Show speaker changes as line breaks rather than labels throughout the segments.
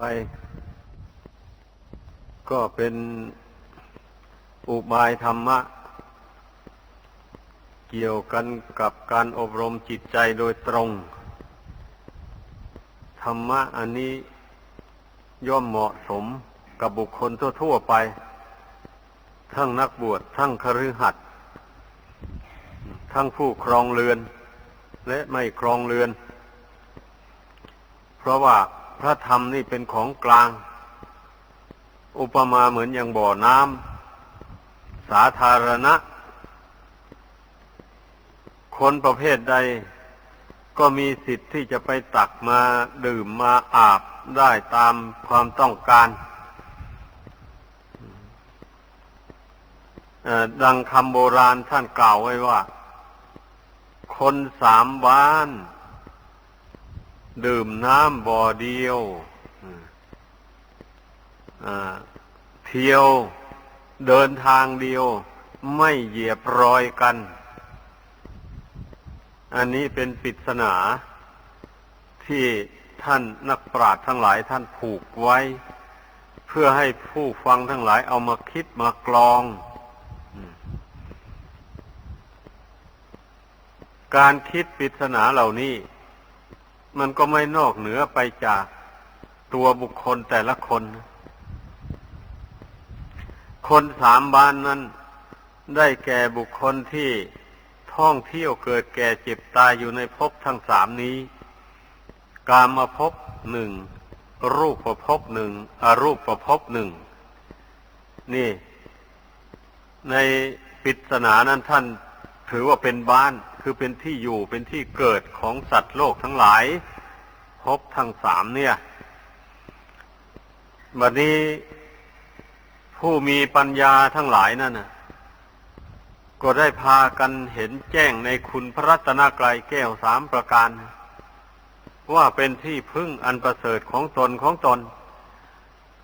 ไป ก็เป็นอุบายธรรมะ เกี่ยวกันกับการอบรมจิตใจโดยตรง ธรรมะอันนี้ย่อมเหมาะสมกับบุคคลทั่วๆไป ทั้งนักบวชทั้งคฤหัสถ์ทั้งผู้ครองเรือน และไม่ครองเรือน เพราะว่า พระธรรมนี่เป็นของกลาง อุปมาเหมือนอย่างบ่อน้ำสาธารณะ คนประเภทใด ก็มีสิทธิ์ที่จะไปตักมาดื่มมาอาบได้ตามความต้องการดังคำโบราณท่านกล่าวไว้ว่า คนสามบ้าน ดื่มน้ำบ่อเดียวเที่ยวเดินทางเดียว ไม่เหยียบรอยกัน อันนี้เป็นปริศนา ที่ท่านนักปราชญ์ทั้งหลายท่านผูกไว้ เพื่อให้ผู้ฟังทั้งหลายเอามาคิดมากรอง การคิดปริศนาเหล่านี้ มันก็ไม่นอกเหนือไปจากตัวบุคคลแต่ละคน คนสามบ้านนั้น ได้แก่บุคคลที่ท่องเที่ยวเกิดแก่เจ็บตายอยู่ในภพทั้งสามนี้ กามาภพหนึ่ง รูปประภพหนึ่งอรูปประภพหนึ่ง นี่ ในปริศนานั้นท่านถือว่าเป็นบ้าน คือเป็นที่อยู่เป็นที่เกิดของสัตว์โลกทั้งหลายภพทั้งสามเนี่ยบัดนี้ผู้มีปัญญาทั้งหลายนั่นนะก็ได้พากันเห็นแจ้งในคุณพระรัตนกรัยแก้วสามประการ ว่าเป็นที่พึ่งอันประเสริฐของตนของตน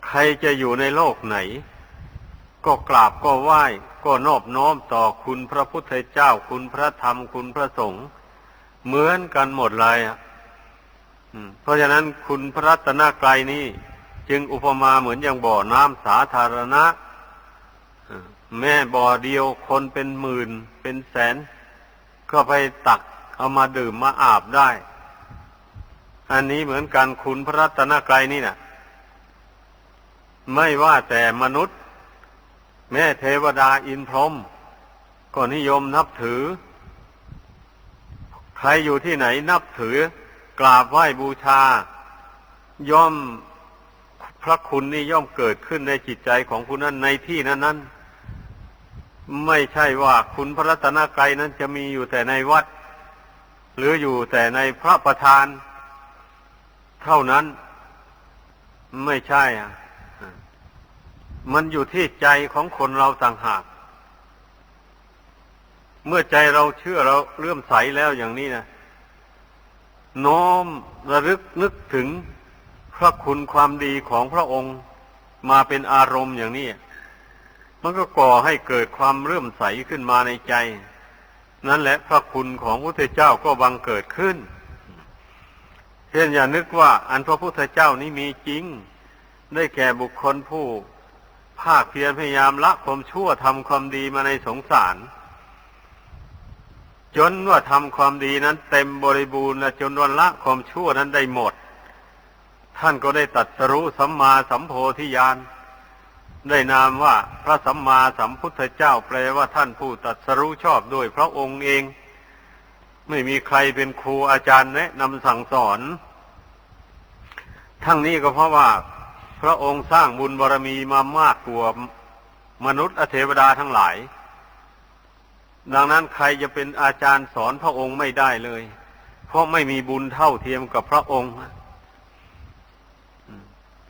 ใครจะอยู่ในโลกไหน ก็กราบก็ไหว้ ก็นอบน้อมต่อคุณพระพุทธเจ้า คุณพระธรรมคุณพระสงฆ์เหมือนกันหมดเลยอะเพราะฉะนั้นคุณพระรัตนกรัยนี้ จึงอุปมาเหมือนอย่างบ่อน้ำสาธารณะแม่บ่อเดียวคนเป็นหมื่นเป็นแสน ก็ไปตักเอามาดื่มมาอาบได้ อันนี้เหมือนกันคุณพระรัตนกรัยนี่นะไม่ว่าแต่มนุษย์ แม่เทวดาอินพรหมก็นิยมนับถือ ใครอยู่ที่ไหนนับถือกราบไหว้บูชา ย่อมพระคุณนี่ย่อมเกิดขึ้นในจิตใจของผู้นั้นในที่นั้นนั้นไม่ใช่ว่าคุณพระรัตนกรัยนั้นจะมีอยู่แต่ในวัด หรืออยู่แต่ในพระประธาน เท่านั้นไม่ใช่อะ มันอยู่ที่ใจของคนเราต่างหาก เมื่อใจเราเชื่อเราเลื่อมใสแล้วอย่างนี้นะน้อมระลึกนึกถึงพระคุณความดีของพระองค์มาเป็นอารมณ์อย่างนี้ มันก็ก่อให้เกิดความเลื่อมใสขึ้นมาในใจ นั่นแหละพระคุณของพระพุทธเจ้าก็บังเกิดขึ้นเช่นอย่านึกว่า อันพระพุทธเจ้านี้มีจริง ได้แก่บุคคลผู้ ภาคเพียรพยายามละความชั่วทำความดีมาในสงสาร จนว่าทำความดีนั้นเต็มบริบูรณ์และจนวันละความชั่วนั้นได้หมด ท่านก็ได้ตัดสรู้สัมมาสัมโพธิญาณได้นามว่าพระสัมมาสัมพุทธเจ้าแปลว่าท่านผู้ตัดสรู้ชอบด้วยพระองค์เอง ไม่มีใครเป็นครูอาจารย์แนะนำสั่งสอน ทั้งนี้ก็เพราะว่า พระองค์สร้างบุญบารรมีมามากกว่ามนุษย์อเทวดาทั้งหลาย ดังนั้นใครจะเป็นอาจารย์สอนพระองค์ไม่ได้เลย เพราะไม่มีบุญเท่าเทียมกับพระองค์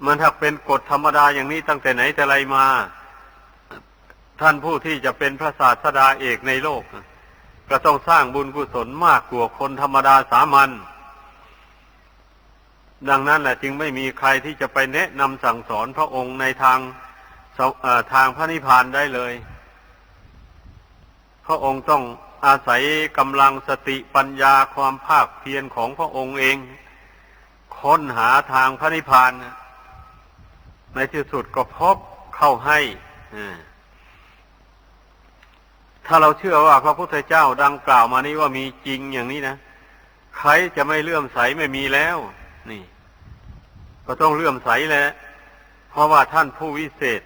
มันถ้าเป็นกฎธรรมดาอย่างนี้ตั้งแต่ไหนแต่ไรมา ท่านผู้ที่จะเป็นพระศาสดาเอกในโลก ก็ต้องสร้างบุญกุศลมากกว่าคนธรรมดาสามัญ ดังนั้นแหละจึงไม่มีใครที่จะไปแนะนำสั่งสอนพระองค์ในทางทางพระนิพพานได้เลย พระองค์ต้องอาศัยกำลังสติปัญญาความภาคเพียรของพระองค์เอง ค้นหาทางพระนิพพาน ในที่สุดก็พบเข้าให้ถ้าเราเชื่อว่าพระพุทธเจ้าดังกล่าวมานี้ว่ามีจริงอย่างนี้นะ ใครจะไม่เลื่อมใสไม่มีแล้ว นี่ ก็ต้องเลื่อมใสแหล้วเพราะว่าท่านผู้วิเศษ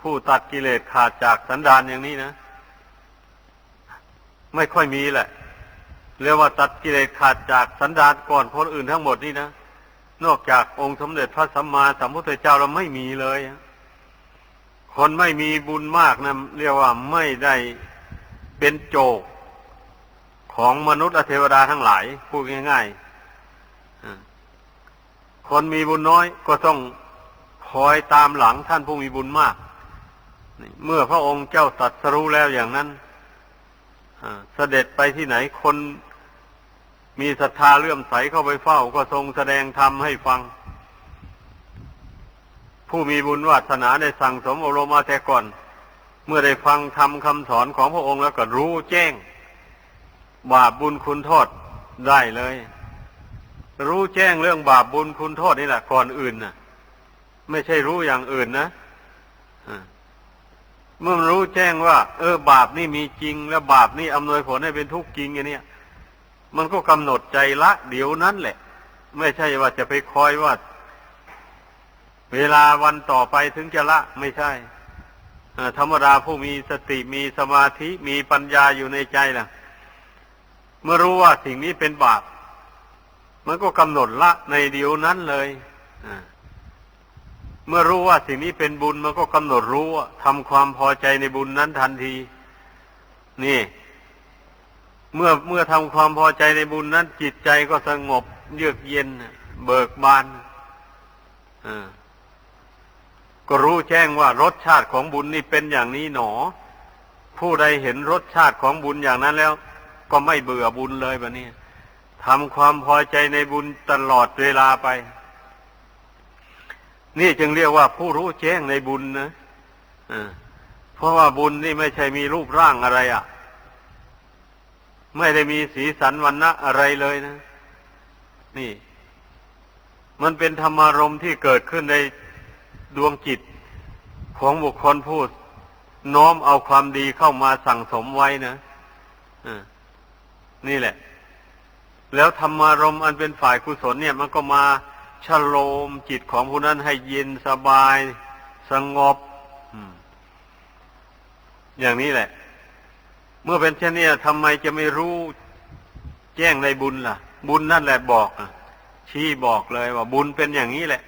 ผู้ตัดกิเลสขาดจากสันดานอย่างนี้นะ ไม่ค่อยมีแหละเรียกว่าตัดกิเลสขาดจากสันดานก่อนคนอื่นทั้งหมดนี่นะนอกจากองค์สมเด็จพระสัมมาสัมพุทธเจ้าเราไม่มีเลย คนไม่มีบุญมากนะเรียกว่าไม่ได้เป็นโจกของมนุษย์เทวดาทั้งหลายพูดง่ายๆ คนมีบุญน้อยก็ต้องคอยตามหลังท่านผู้มีบุญมาก เมื่อพระองค์เจ้าตรัสรู้แล้วอย่างนั้นเสด็จไปที่ไหนคนมีศรัทธาเลื่อมใสเข้าไปเฝ้าก็ทรงแสดงธรรมให้ฟัง ผู้มีบุญวาสนาได้สั่งสมอบรมมาแต่ก่อน เมื่อได้ฟังธรรมคำสอนของพระองค์แล้วก็รู้แจ้ง บาปบุญคุณโทษได้เลย รู้แจ้งเรื่องบาปบุญคุณโทษนี่แหละก่อนอื่นน่ะไม่ใช่รู้อย่างอื่นนะเมื่อมันรู้แจ้งว่า เออ บาปนี่มีจริง แล้วบาปนี่อำนวยผลให้เป็นทุกข์จริงอย่างนี้มันก็กำหนดใจละ เดี๋ยวนั้นแหละ ไม่ใช่ว่าจะไปคอยว่า เวลาวันต่อไปถึงจะละ ไม่ใช่ธรรมดาผู้มีสติมีสมาธิมีปัญญาอยู่ในใจล่ะ เมื่อรู้ว่าสิ่งนี้เป็นบาป มันก็กำหนดละในเดียวนั้นเลยเมื่อรู้ว่าสิ่งนี้เป็นบุญมันก็กำหนดรู้ทำความพอใจในบุญนั้นทันที นี่ เมื่อเมื่อทำความพอใจในบุญนั้น จิตใจก็สงบ เยือกเย็น เบิกบานก็รู้แจ้งว่ารสชาติของบุญนี่เป็นอย่างนี้หนอ ผู้ใดเห็นรสชาติของบุญอย่างนั้นแล้ว ก็ไม่เบื่อบุญเลยแบบนี้ ทำความพอใจในบุญตลอดเวลาไป นี่จึงเรียกว่าผู้รู้แจ้งในบุญนะเพราะว่าบุญนี่ไม่ใช่มีรูปร่างอะไรอะ่ะ ไม่ได้มีสีสันวันณะอะไรเลยนะ นี่ มันเป็นธรรมารมณ์ที่เกิดขึ้นในดวงจิตของบุคคลผู้น้อมเอาความดีเข้ามาสั่งสมไว้นะอ่านี่แหละ แล้วธรรมารมณ์อันเป็นฝ่ายกุศลเนี่ยมันก็มาชโลมจิตของผู้นั้นให้เย็นสบายสงบอย่างนี้แหละ เมื่อเป็นเช่นนี้ทำไมจะไม่รู้แจ้งในบุญล่ะ บุญนั่นแหละบอกชี้บอกเลยว่า บุญเป็นอย่างนี้แหละ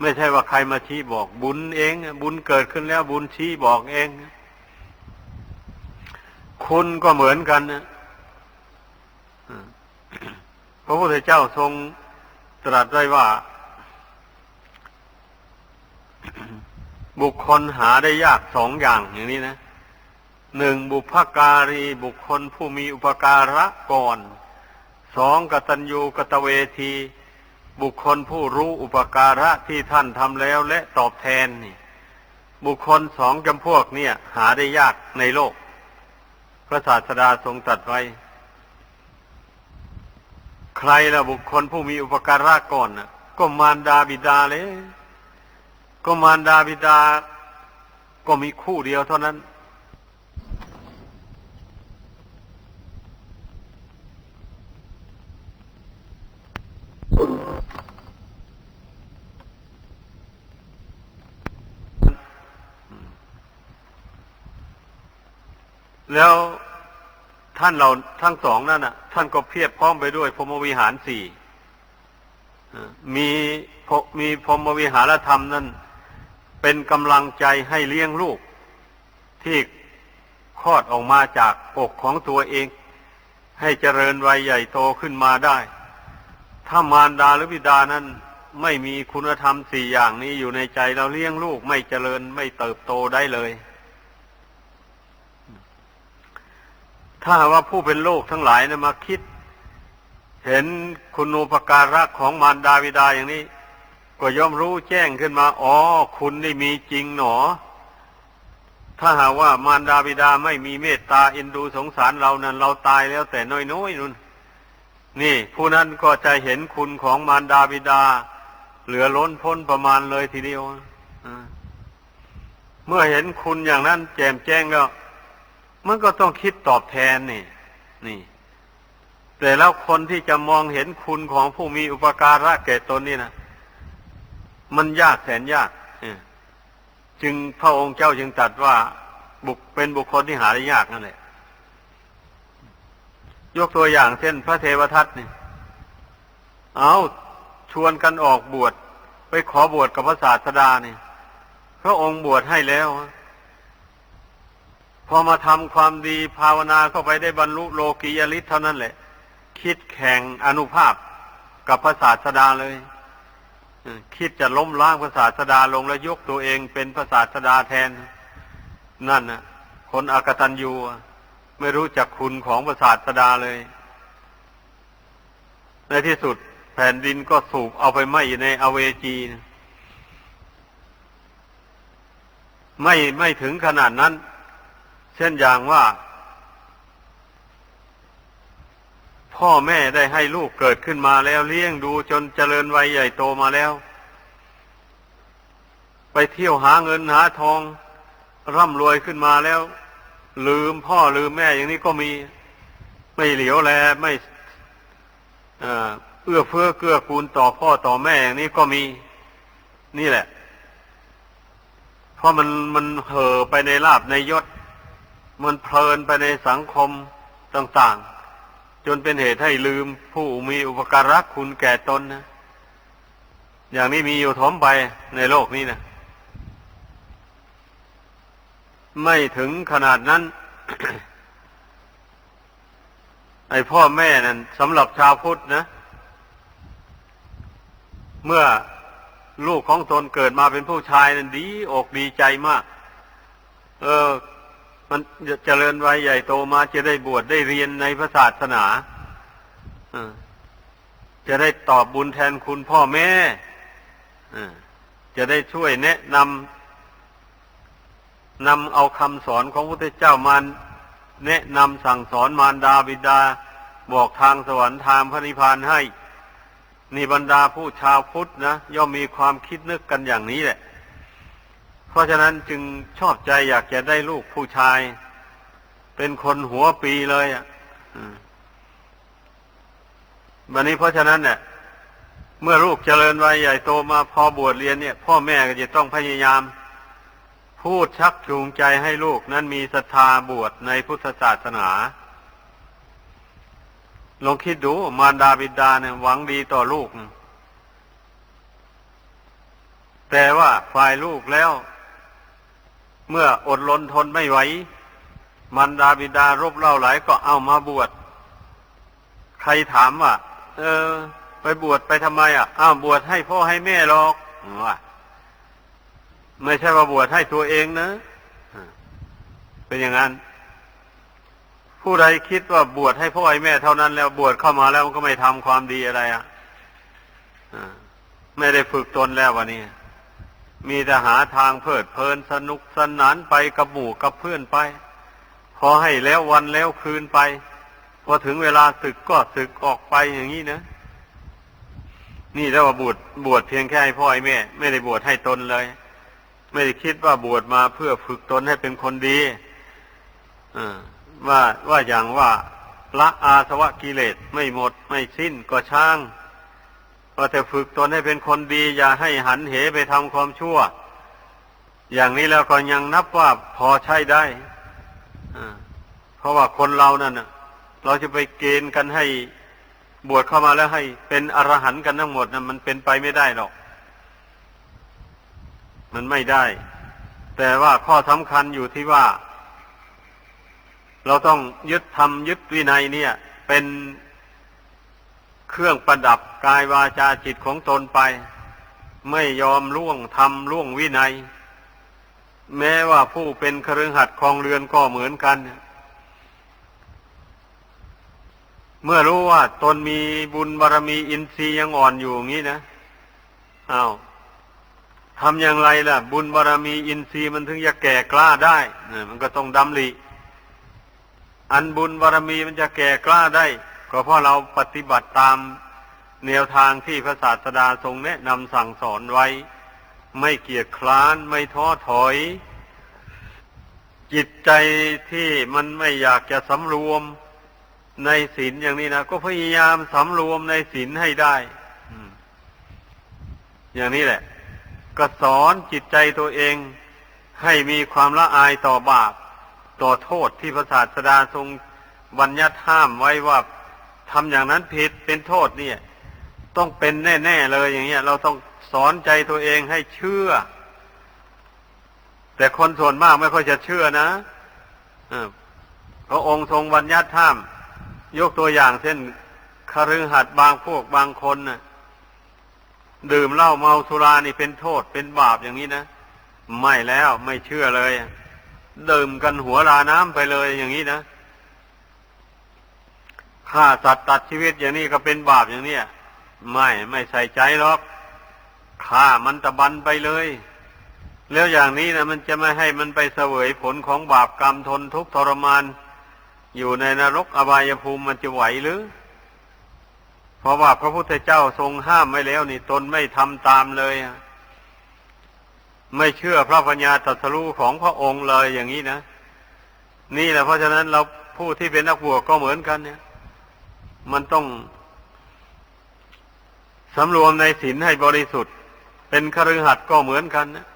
ไม่ใช่ว่าใครมาชี้บอก บุญเอง บุญเกิดขึ้นแล้ว บุญชี้บอกเอง คุณก็เหมือนกันนะ พระพุทธเจ้าทรงตรัสไว้ว่า บุคคลหาได้ยากสองอย่างอย่างนี้นะหนึ่งบุพการีบุคคลผู้มีอุปการะก่อนสองกตัญญูกตเวที บุคคลผู้รู้อุปการะที่ท่านทำแล้วและตอบแทนนี่ บุคคลสองจำพวกเนี่ย หาได้ยากในโลก พระศาสดาทรงตรัสไว้ ใครล่ะบุคคลผู้มีอุปการะก่อนน่ะ ก็มารดาบิดาเลย ก็มารดาบิดา ก็มีคู่เดียวเท่านั้น แล้วท่านเราทั้งสองนั่นน่ะ ท่านก็เพียบพร้อมไปด้วยพรมวิหารสี่มีพรมีพรมวิหารธรรมนั่นเป็นกำลังใจให้เลี้ยงลูก ที่คลอดออกมาจากอกของตัวเอง ให้เจริญวัยใหญ่โตขึ้นมาได้ ถ้ามารดาหรือบิดานั้นไม่มีคุณธรรมสี่อย่างนี้อยู่ในใจเราเลี้ยงลูกไม่เจริญไม่เติบโตได้เลย ถ้าว่าผู้เป็นโลกทั้งหลายนะมาคิด เห็นคุณูปการะของมารดาบิดาอย่างนี้ ก็ย่อมรู้แจ้งขึ้นมา อ๋อ คุณนี่มีจริงหนอ ถ้าหากว่ามารดาบิดาไม่มีเมตตาเอ็นดูสงสารเรานั้น เราตายแล้วแต่น้อยๆนุ่น นี่ ผู้นั้นก็จะเห็นคุณของมารดาบิดา เหลือล้นพ้นประมาณเลยทีเดียวเมื่อเห็นคุณอย่างนั้น แจ่มแจ้งแล้ว มันก็ต้องคิดตอบแทนนี่นี่ แต่แล้วคนที่จะมองเห็นคุณของผู้มีอุปการะแก่ตนนี่นะมันยากแสนยากจึงพระองค์เจ้าจึงตรัสว่าบุคเป็นบุคคลที่หาได้ยากนั่นแหละยกตัวอย่างเช่นพระเทวทัตนี่เอาชวนกันออกบวชไปขอบวชกับพระศาสดานี่พระองค์บวชให้แล้ว อมาทำความดีภาวนาเข้าไปได้บรรลุโลกียฤทธิ์เท่านั้นแหละ คิดแข่งอนุภาพกับพระศาสดาเลยคิดจะล้มล้างพระศาสดาลงแล้วยกตัวเองเป็นพระศาสดาแทน นั่นนะคนอากตันยูไม่รู้จักคุณของพระศาสดาเลย ในที่สุดแผ่นดินก็สูบเอาไปไหม้ในอเวจีนะไม่ไม่ถึงขนาดนั้น ช่นอย่างว่า พ่อแม่ได้ให้ลูกเกิดขึ้นมาแล้วเลี้ยงดูจนเจริญวัยใหญ่โตมาแล้ว ไปเที่ยวหาเงินหาทอง ร่ำรวยขึ้นมาแล้ว ลืมพ่อลืมแม่อย่างนี้ก็มีไม่เหลียวแลไม่เอื้อเฟื้อเกื้อกูลต่อพ่อต่อแม่อย่างนี้ก็มีนี่แหละ เพราะมันมันเห่อไปในลาบในยศ มันเพลินไปในสังคมต่างๆ จนเป็นเหตุให้ลืมผู้มีอุปการะคุณแก่ตนนะ อย่างนี้มีอยู่ถมไปในโลกนี้นะ ไม่ถึงขนาดนั้น ไอพ่อแม่นั่นสำหรับชาวพุทธนะ เมื่อลูกของตนเกิดมาเป็นผู้ชายนั้นดีอกดีใจมาก เออ มันจะเจริญวัยใหญ่โตมาจะได้บวชได้เรียนในพระศาสนาจะได้ตอบบุญแทนคุณพ่อแม่จะได้ช่วยแนะนำนำเอาคำสอนของพระพุทธเจ้ามาแนะนำสั่งสอนมารดาบิดา บอกทางสวรรค์ทางพระนิพพานให้ นี่บรรดาผู้ชาวพุทธนะย่อมมีความคิดนึกกันอย่างนี้แหละ เพราะฉะนั้นจึงชอบใจอยากจะได้ลูกผู้ชาย เป็นคนหัวปีเลยอะวันนี้เพราะฉะนั้นเนี่ยเมื่อลูกเจริญวัยใหญ่โตมาพอบวชเรียนเนี่ย พ่อแม่ก็จะต้องพยายาม พูดชักจูงใจให้ลูกนั้นมีศรัทธาบวชในพุทธศาสนาลองคิดดูมารดาบิดาเนี่ยหวังดีต่อลูก แต่ว่าฝ่ายลูกแล้ว เมื่ออดรนทนไม่ไหวมารดาบิดารบเล่าหลายก็เอามาบวช ใครถามว่า เออ ไปบวชไปทำไมอะอ้าวบวชให้พ่อให้แม่หรอกว่าไม่ใช่ว่าบวชให้ตัวเองนะ เป็นอย่างนั้น ผู้ใดคิดว่าบวชให้พ่อให้แม่เท่านั้นแล้วบวชเข้ามาแล้วมันก็ไม่ทำความดีอะไรอะไม่ได้ฝึกตนแล้ววันนี้ มีแต่หาทางเพลิดเพลินสนุกสนานไปกับหมู่กับเพื่อนไปพอให้แล้ววันแล้วคืนไป พอถึงเวลาศึกก็ศึกออกไปอย่างนี้นะ นี่แล้วว่าบวชบวชเพียงแค่ให้พ่อให้แม่ ไม่ได้บวชให้ตนเลย ไม่ได้คิดว่าบวชมาเพื่อฝึกตนให้เป็นคนดีว่าว่าอย่างว่าละอาสวะกิเลสไม่หมดไม่สิ้นก็ช่าง ก็แต่ฝึกตนให้เป็นคนดี อย่าให้หันเหไปทำความชั่ว อย่างนี้แล้วก็ยังนับว่าพอใช้ได้เพราะว่าคนเรานั่นน่ะเราจะไปเกณฑ์กันให้บวชเข้ามาแล้วให้เป็นอรหันต์กันทั้งหมดนะมันเป็นไปไม่ได้หรอก มันไม่ได้ แต่ว่าข้อสำคัญอยู่ที่ว่า เราต้องยึดธรรมยึดวินัยเนี่ย เป็น เครื่องประดับกายวาจาจิตของตนไป ไม่ยอมล่วงธรรมล่วงวินัย แม้ว่าผู้เป็นครือขัดครองเรือนก็เหมือนกัน เมื่อรู้ว่าตนมีบุญบารรมีอินทรีย์ยังอ่อนอยู่อย่างนี้นะอา้าวทำอย่างไรล่ะ บุญบารรมีอินทรีย์มันถึงจะแก่กล้าได้มันก็ต้องดำริอันบุญบารรมีมันจะแก่กล้าได้ ก็เพราะเราปฏิบัติตามแนวทางที่พระศาสดาทรงแนะนำสั่งสอนไว้ ไม่เกียจคร้านไม่ท้อถอย จิตใจที่มันไม่อยากจะสำรวมในศีลอย่างนี้นะก็พยายามสำรวมในศีลให้ได้อืมอย่างนี้แหละ ก็สอนจิตใจตัวเองให้มีความละอายต่อบาป ต่อโทษที่พระศาสดาทรงบัญญัติห้ามไว้ว่า ทำอย่างนั้นผิดเป็นโทษเนี่ย ต้องเป็นแน่ ๆ เลยอย่างเงี้ย เราต้องสอนใจตัวเองให้เชื่อ แต่คนส่วนมากไม่ค่อยจะเชื่อนะเอพระองค์ทรงบัญญัติห้ามยกตัวอย่างเช่นคฤหัสถ์บางพวกบางคนน่ะดื่มเหล้าเมาสุรานี่เป็นโทษเป็นบาปอย่างนี้นะไม่แล้วไม่เชื่อเลย ดื่มกันหัวลาน้ำไปเลยอย่างนี้นะ ฆ่าสัตว์ตัดชีวิตอย่างนี้ก็เป็นบาปอย่างนี้ไม่ไม่ใส่ใจหรอกฆ่ามันตะบันไปเลย แล้วอย่างนี้นะมันจะไม่ให้มันไปเสวยผลของบาปกรรมทนทุกข์ทรมาน อยู่ในนรกอบายภูมิมันจะไหวหรือ เพราะว่าพระพุทธเจ้าทรงห้ามไว้แล้วนี่ตนไม่ทำตามเลยไม่เชื่อพระปัญญาตรัสรู้ของพระองค์เลยอย่างนี้นะ นี่แหละเพราะฉะนั้นเราผู้ที่เป็นนักบวชก็เหมือนกันเนี่ย มันต้องสำรวมในศีลให้บริสุทธิ์ เป็นคฤหัสถ์ก็เหมือนกันนะ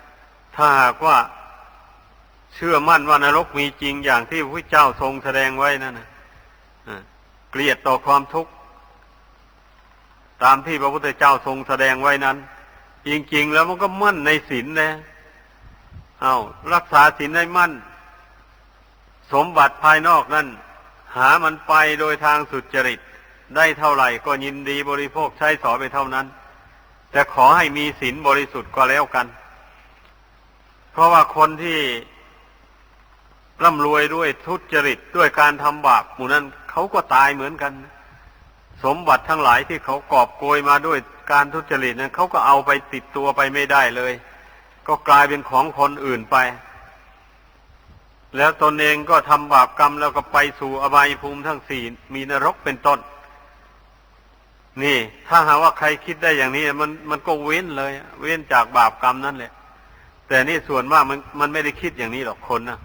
ถ้าหากว่าเชื่อมั่นว่านรกมีจริงอย่างที่พระเจ้าทรงแสดงไว้นั่นนะเกลียดต่อความทุกข์ ตามที่พระพุทธเจ้าทรงแสดงไว้นั้น จริง ๆ แล้วมันก็มั่นในศีลนะเอารักษาศีลให้มั่น สมบัติภายนอกนั้นหามันไปโดยทางสุจริต ได้เท่าไหร่ก็ยินดีบริโภคใช้สอยไปเท่านั้น แต่ขอให้มีศีลบริสุทธิ์ก็แล้วกัน เพราะว่าคนที่ร่ำรวยด้วยทุจริตด้วยการทำบาปหมู่นั้นเขาก็ตายเหมือนกัน สมบัติทั้งหลายที่เขากอบโกยมาด้วยการทุจริตนั้นเขาก็เอาไปติดตัวไปไม่ได้เลย ก็กลายเป็นของคนอื่นไป แล้วตนเองก็ทำบาปกรรมแล้วก็ไปสู่อบายภูมิทั้งสี่มีนรกเป็นต้น นี่ ถ้าหากว่าใครคิดได้อย่างนี้ มันมันก็เว้นเลย เว้นจากบาปกรรมนั่นแหละ แต่นี่ส่วนมากมันมันไม่ได้คิดอย่างนี้หรอกคนนะ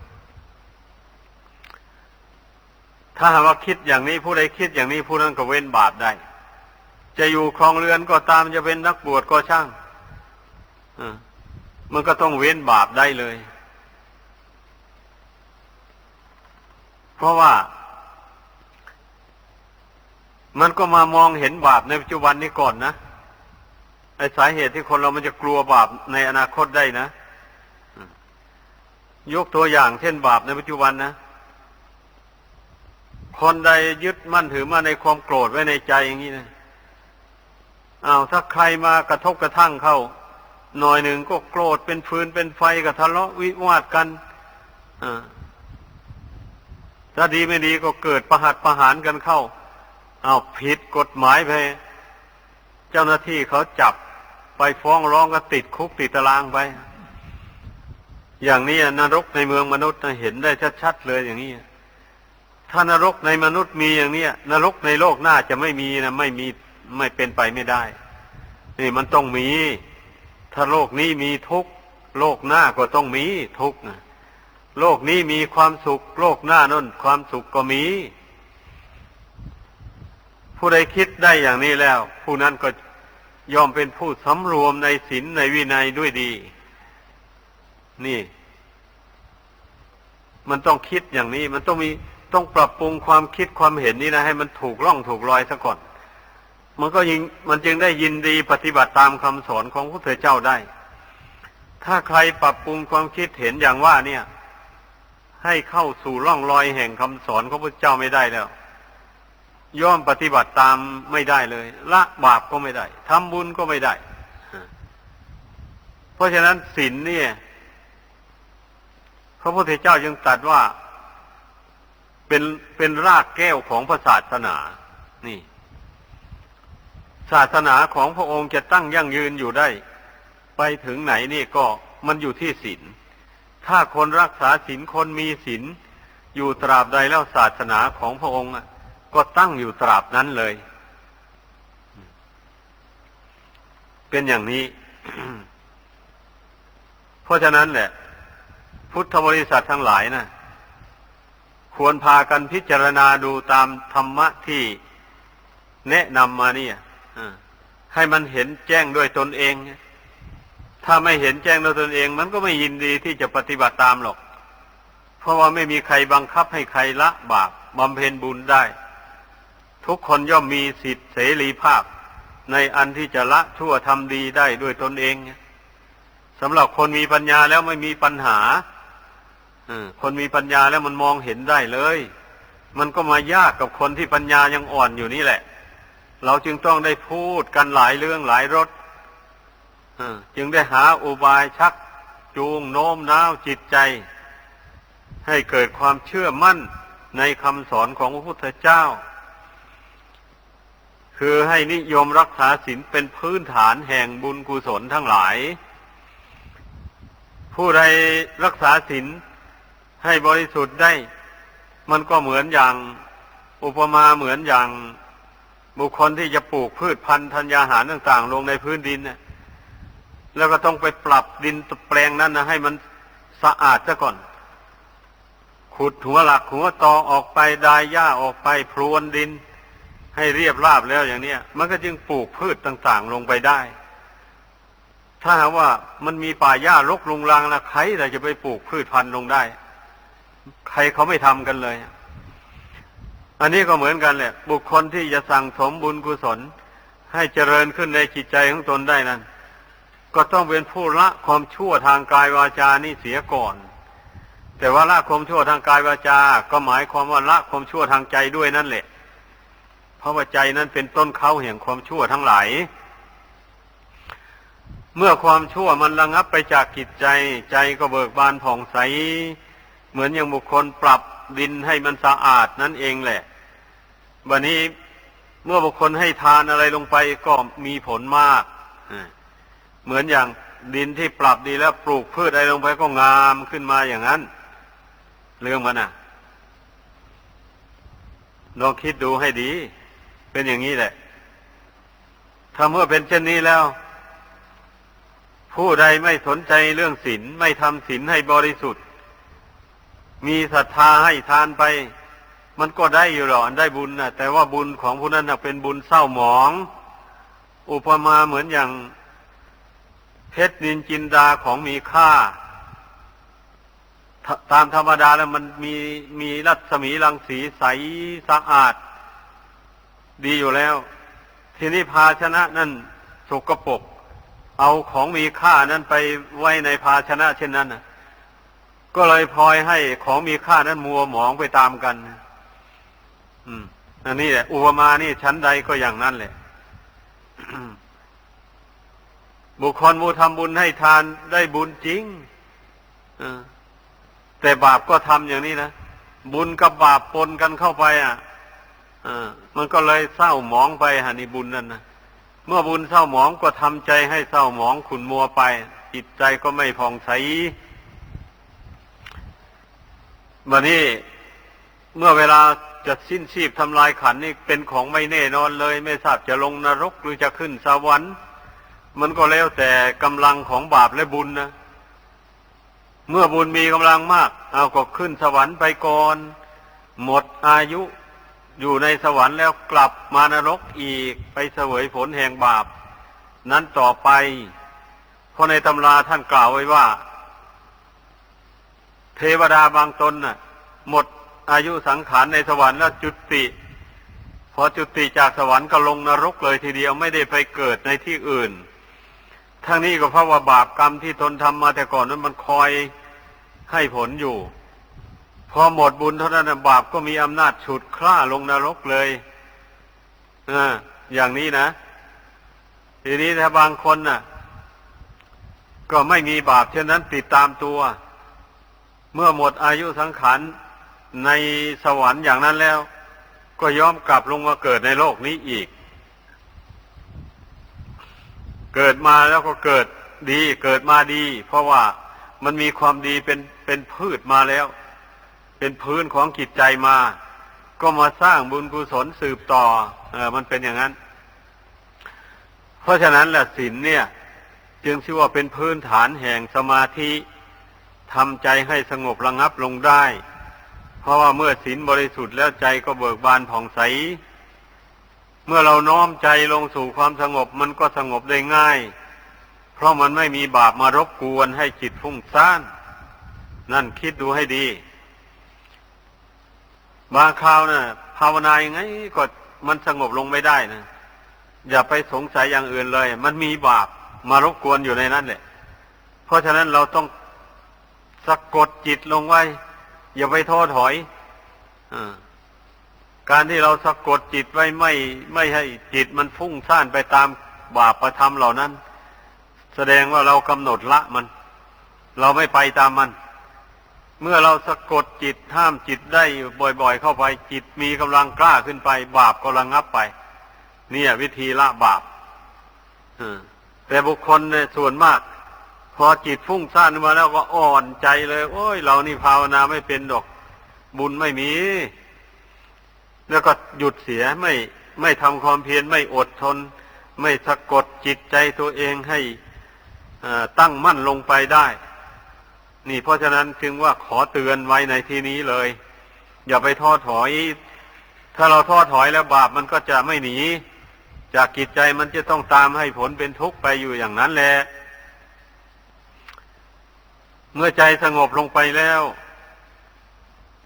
ถ้าหากว่าคิดอย่างนี้ผู้ใดคิดอย่างนี้ผู้นั้นก็เว้นบาปได้ จะอยู่ครองเรือนก็ตามจะเป็นนักบวชก็ช่างมันก็ต้องเว้นบาปได้เลย เพราะว่า มันก็มามองเห็นบาปในปัจจุบันนี้ก่อนนะไอสาเหตุที่คนเรามันจะกลัวบาปในอนาคตได้นะยกตัวอย่างเช่นบาปในปัจจุบันนะ คนใดยึดมั่นถือมาในความโกรธไว้ในใจอย่างนี้นะอ้าวถ้าใครมากระทบกระทั่งเข้า หน่อยหนึ่งก็โกรธเป็นฟืนเป็นไฟกับทะเลาะวิวาทกันอ่าถ้าดีไม่ดีก็เกิดประหัตประหารกันเข้า เอาผิดกฎหมายไป เจ้าหน้าที่เขาจับไปฟ้องร้องก็ติดคุกติดตารางไป อย่างนี้นรกในเมืองมนุษย์เห็นได้ชัดๆเลยอย่างนี้ถ้านรกในมนุษย์มีอย่างนี้นรกในโลกหน้าจะไม่มีนะไม่มีไม่เป็นไปไม่ได้ นี่มันต้องมี ถ้าโลกนี้มีทุกโลกหน้าก็ต้องมีทุกนะโลกนี้มีความสุข โลกหน้านั่นความสุขก็มี ผู้ใดคิดได้อย่างนี้แล้ว ผู้นั้นก็ยอมเป็นผู้สำรวมในศีลในวินัยด้วยดี นี่ มันต้องคิดอย่างนี้ มันต้องมีต้องปรับปรุงความคิดความเห็นนี้นะให้มันถูกล่องถูกรอยซะก่อน มันก็ยิงมันจึงได้ยินดีปฏิบัติตามคำสอนของพระพุทธเจ้าได้ ถ้าใครปรับปรุงความคิดเห็นอย่างว่าเนี่ย ให้เข้าสู่ร่องรอยแห่งคำสอนของพระเจ้าไม่ได้แล้ว ย่อมปฏิบัติตามไม่ได้เลย ละบาปก็ไม่ได้ทำบุญก็ไม่ได้ เพราะฉะนั้นศีลเนี่ยพระพุทธเจ้ายังตรัสว่าเป็นเป็นรากแก้วของพระศาสนา นี่ ศาสนาของพระองค์จะตั้งยั่งยืนอยู่ได้ ไปถึงไหนนี่ก็มันอยู่ที่ศีล ถ้าคนรักษาศีลคนมีศีลอยู่ตราบใดแล้วศาสนาของพระองค์ ก็ตั้งอยู่ตราบนั้นเลย เป็นอย่างนี้ เพราะฉะนั้นแหละ พุทธบริษัททั้งหลายนะควรพากันพิจารณาดูตามธรรมะที่แนะนำมาเนี่ยให้มันเห็นแจ้งด้วยตนเอง ถ้าไม่เห็นแจ้งด้วยตนเอง มันก็ไม่ยินดีที่จะปฏิบัติตามหรอก เพราะว่าไม่มีใครบังคับให้ใครละบาปบำเพ็ญบุญได้ ทุกคนย่อมมีสิทธิเสรีภาพ ในอันที่จะละชั่วทำดีได้ด้วยตนเองสำหรับคนมีปัญญาแล้วไม่มีปัญหาอคนมีปัญญาแล้วมันมองเห็นได้เลย มันก็มายากกับคนที่ปัญญายังอ่อนอยู่นี่แหละ เราจึงต้องได้พูดกันหลายเรื่องหลายรสจึงได้หาอุบายชัก จูงโน้มน้าวจิตใจ ให้เกิดความเชื่อมั่นในคำสอนของพระพุทธเจ้า คือให้นิยมรักษาศีลเป็นพื้นฐานแห่งบุญกุศลทั้งหลาย ผู้ใดรักษาศีลให้บริสุทธิ์ได้ มันก็เหมือนอย่างอุปมาเหมือนอย่างบุคคลที่จะปลูกพืชพันธุ์ธัญญาหารต่างๆ ลงในพื้นดินแล้วก็ต้องไปปรับดินแปลงนั้นนะให้มันสะอาดซะก่อน ขุดหัวหลักหัวตอออกไปดายหญ้าออกไปพรวนดิน ให้เรียบราบแล้วอย่างเนี้ยมันก็จึงปลูกพืชต่างๆลงไปได้ ถ้าหากว่ามันมีป่าหญ้ารกรุงรังละใครเราจะไปปลูกพืชพันธุ์ลงได้ ใครเขาไม่ทำกันเลย อันนี้ก็เหมือนกันแหละ บุคคลที่จะสั่งสมบุญกุศล ให้เจริญขึ้นในจิตใจของตนได้นั้น ก็ต้องเป็นผู้ละความชั่วทางกายวาจานี่เสียก่อนแต่ว่าละความชั่วทางกายวาจาก็หมายความว่าละความชั่วทางใจด้วยนั่นแหละ เพราะว่าใจนั้นเป็นต้นเขาแห่งความชั่วทั้งหลาย เมื่อความชั่วมันระงับไปจากกิจใจ ใจก็เบิกบานผ่องใส เหมือนอย่างบุคคลปรับดินให้มันสะอาดนั่นเองแหละบันนี้เมื่อบุคคลให้ทานอะไรลงไปก็มีผลมาก เหมือนอย่างดินที่ปรับดีแล้วปลูกพืชอะไรลงไปก็งามขึ้นมาอย่างนั้น เรื่องมันอะ ลองคิดดูให้ดี เป็นอย่างนี้แหละ ถ้าเมื่อเป็นเช่นนี้แล้ว ผู้ใดไม่สนใจเรื่องศีลไม่ทำศีลให้บริสุทธิ์ มีศรัทธาให้ทานไป มันก็ได้อยู่หรอกได้บุญนะแต่ว่าบุญของผู้นั้นนะเป็นบุญเศร้าหมอง อุปมาเหมือนอย่างเพชรนินจินดาของมีค่า ตามธรรมดาแล้วมันมีมีรัศมีรังสีใสสะอาด ดีอยู่แล้ว ทีนี้ภาชนะนั่นสกปรกเอาของมีค่านั้นไปไว้ในภาชนะ เช่นนั้นนะก็เลยพลอยให้ของมีค่านั้นมัวหมองไปตามกัน อืม อันนี้แหละอุปมานี่ชั้นใดก็อย่างนั้นแหละ บุคคลมูทำบุญให้ทานได้บุญจริงแต่บาปก็ทำอย่างนี้นะ บุญกับบาปปนกันเข้าไป อะ มันก็เลยเศร้าหมองไปฮะนี่บุญนั่นนะเมื่อบุญเศร้าหมองก็ทำใจให้เศร้าหมองขุนมัวไป จิตใจก็ไม่ผ่องใสวันนี้เมื่อเวลาจะสิ้นชีพทำลายขันนี่เป็นของไม่แน่นอนเลย ไม่ทราบจะลงนรกหรือจะขึ้นสวรรค์มันก็แล้วแต่กำลังของบาปและบุญนะเมื่อบุญมีกำลังมาก เอาก็ขึ้นสวรรค์ไปก่อน หมดอายุ อยู่ในสวรรค์แล้วกลับมานรกอีกไปเสวยผลแห่งบาป นั้นต่อไป เพราะในตำราท่านกล่าวไว้ว่า เทวดาบางตนน่ะ หมดอายุสังขารในสวรรค์แล้วจุติพอจุติจากสวรรค์ก็ลงนรกเลยทีเดียวไม่ได้ไปเกิดในที่อื่น ทั้งนี้ก็เพราะว่าบาปกรรมที่ตนทำมาแต่ก่อนนั้นมันคอยให้ผลอยู่ พอหมดบุญเท่านั้นบาปก็มีอำนาจฉุดคล้าลงนรกเลยออย่างนี้นะ ทีนี้ถ้าบางคนน่ะ ก็ไม่มีบาปเช่นนั้นติดตามตัว เมื่อหมดอายุสังขารในสวรรค์อย่างนั้นแล้ว ก็ย้อมกลับลงมาเกิดในโลกนี้อีก เกิดมาแล้วก็เกิดดี เกิดมาดี เพราะว่ามันมีความดีเป็นเป็นพืชมาแล้ว เป็นพื้นของจิตใจมา ก็มาสร้างบุญกุศลสืบต่อ เออมันเป็นอย่างนั้น เพราะฉะนั้นแหละศีลเนี่ย จึงชื่อว่าเป็นพื้นฐานแห่งสมาธิทำใจให้สงบระงับลงได้ เพราะว่าเมื่อศีลบริสุทธิ์แล้วใจก็เบิกบานผ่องใส เมื่อเราน้อมใจลงสู่ความสงบมันก็สงบได้ง่าย เพราะมันไม่มีบาปมารบกวนให้จิตฟุ้งซ่าน นั่นคิดดูให้ดี บางคราวนะ่ะ ภาวนายังไงก็มันสงบลงไม่ได้นะอย่าไปสงสัยอย่างอื่นเลย มันมีบาปมารบกวนอยู่ในนั้นแหละ เพราะฉะนั้นเราต้องสะกดจิตลงไว้ อย่าไปท้อถอยอการที่เราสะกดจิตไว้ไม่ไม่ให้จิตมันฟุ้งซ่านไปตามบาปประทำเหล่านั้น แสดงว่าเรากำหนดละมัน เราไม่ไปตามมัน เมื่อเราสะกดจิตห้ามจิตได้บ่อย ๆ เข้าไปจิตมีกำลังกล้าขึ้นไป บาปก็ระงับไป เนี่ย วิธีละบาปแต่บุคคลเนี่ยส่วนมาก พอจิตฟุ้งซ่านมาแล้วก็อ่อนใจเลย โอ้ย เรานี่ภาวนาไม่เป็นดอก บุญไม่มี แล้วก็หยุดเสียไม่ไม่ทำความเพียรไม่อดทน ไม่สะกดจิตใจตัวเองให้ตั้งมั่นลงไปได้ นี่เพราะฉะนั้นจึงว่าขอเตือนไว้ในที่นี้เลย อย่าไปท้อถอย ถ้าเราท้อถอยแล้วบาปมันก็จะไม่หนี จากกิจใจมันจะต้องตามให้ผลเป็นทุกข์ไปอยู่อย่างนั้นแหละเมื่อใจสงบลงไปแล้ว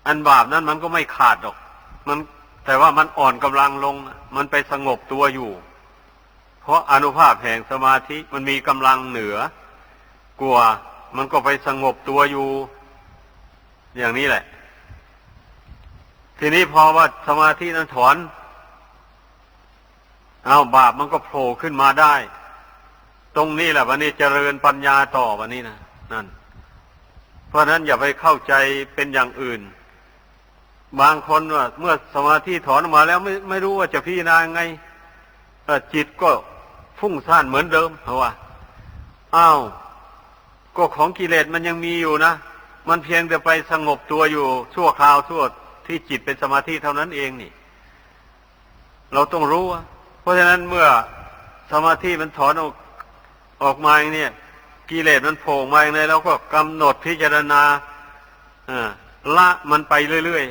อันบาปนั้นมันก็ไม่ขาดหรอก มันแต่ว่ามันอ่อนกำลังลง มันไปสงบตัวอยู่ เพราะอนุภาพแห่งสมาธิมันมีกำลังเหนือกลัว มันก็ไปสงบตัวอยู่ อย่างนี้แหละ ทีนี้พอว่าสมาธินั้นถอนเอาบาปมันก็โผล่ขึ้นมาได้ ตรงนี้แหละวันนี้เจริญปัญญาต่อวันนี้นะนั่น เพราะนั้นอย่าไปเข้าใจเป็นอย่างอื่น บางคนว่าเมื่อสมาธิถอนออกมาแล้วไม่ไม่รู้ว่าจะพิจารณาไงจิตก็ฟุ้งซ่านเหมือนเดิมเพราะว่าอ้าว ก็ของกิเลสมันยังมีอยู่นะ มันเพียงแต่ไปสงบตัวอยู่ชั่วคราวชั่วที่จิตเป็นสมาธิเท่านั้นเองนี่ เราต้องรู้เพราะฉะนั้นเมื่อสมาธิมันถอนออกออกมาอย่างนี้กิเลสมันโผล่มาอย่างไรเราก็กำหนดพิจารณาอ่าละมันไปเรื่อย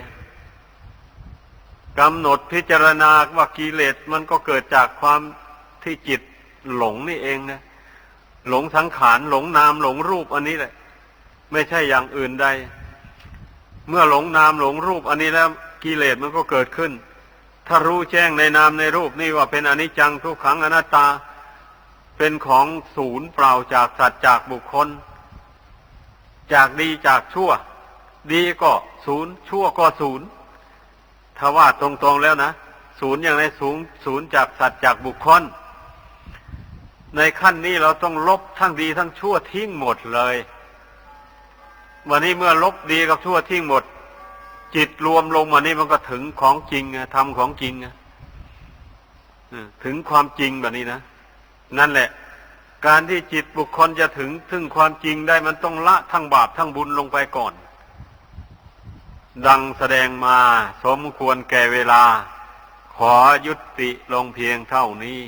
ๆกำหนดพิจารณาว่ากิเลสมันก็เกิดจากความที่จิตหลงนี่เองนะ หลงสังขารหลงนามหลงรูปอันนี้แหละ ไม่ใช่อย่างอื่นใด เมื่อหลงนามหลงรูปอันนี้แล้วกิเลสมันก็เกิดขึ้น ถ้ารู้แจ้งในนามในรูปนี่ว่าเป็นอนิจจังทุกขังอนัตตา เป็นของศูนย์เปล่าจากสัตว์จากบุคคล จากดีจากชั่ว ดีก็ศูนย์ชั่วก็ศูนย์ถ้าว่าตรงๆแล้วนะศูนย์อย่างในสูงศูนย์จากสัตว์จากบุคคล ในขั้นนี้เราต้องลบทั้งดีทั้งชั่วทิ้งหมดเลย วันนี้เมื่อลบดีกับชั่วทิ้งหมด จิตรวมลงมานี่มันก็ถึงของจริงทำของจริงถึงความจริงแบบนี้นะนั่นแหละ การที่จิตบุคคลจะถึงถึงความจริงได้มันต้องละทั้งบาปทั้งบุญลงไปก่อน ดังแสดงมาสมควรแก่เวลา ขอยุติลงเพียงเท่านี้